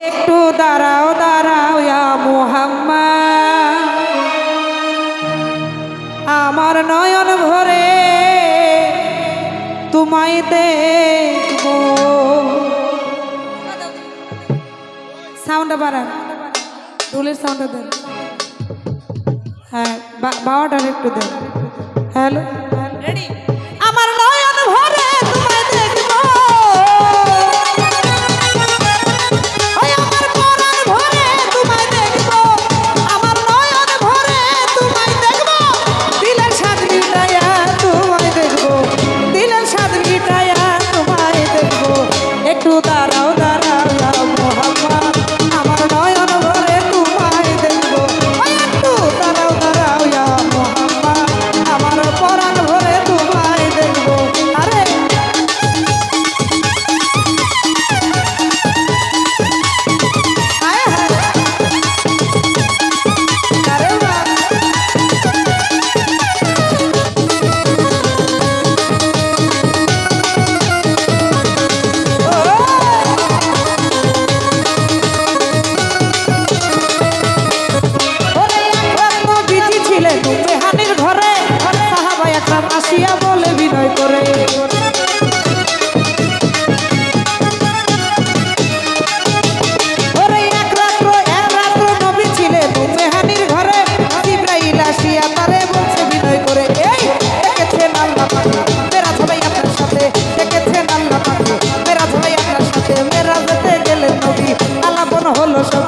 একটু দাঁড়াও দাঁড়াও মোহাম্মা আমার নয়ন ভরে তোমায় দেখব। সাউন্ডটা বাড়ান। ঢুলের সাউন্ডটা দেন। হ্যাঁ বাবাটার একটু দেন। হ্যালো? Gracias.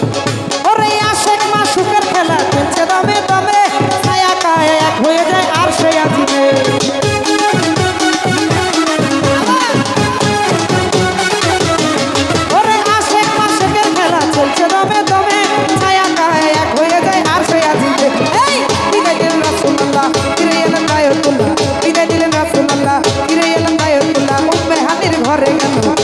ঘরে কেন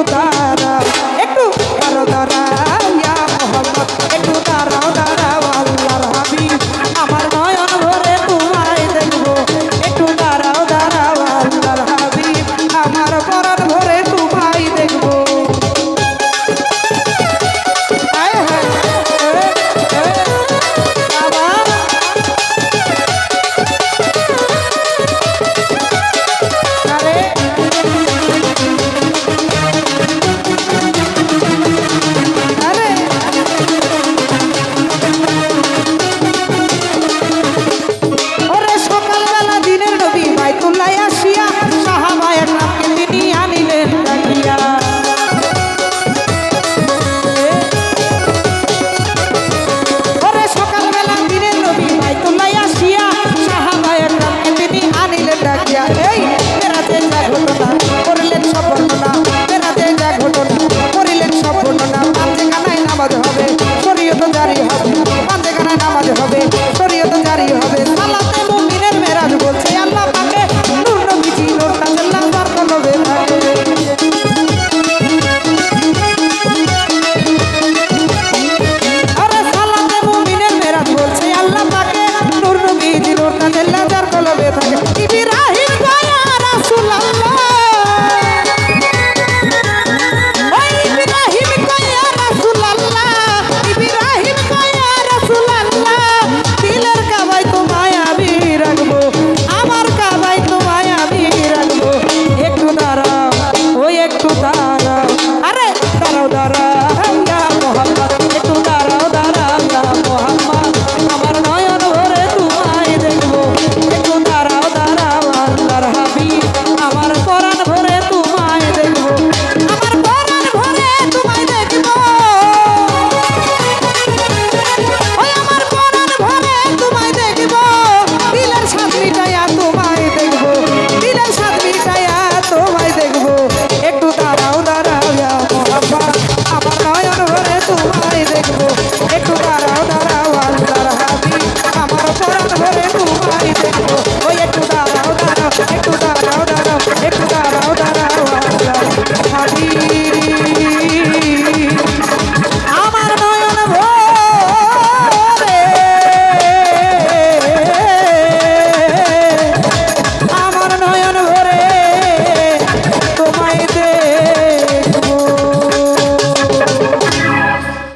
lutar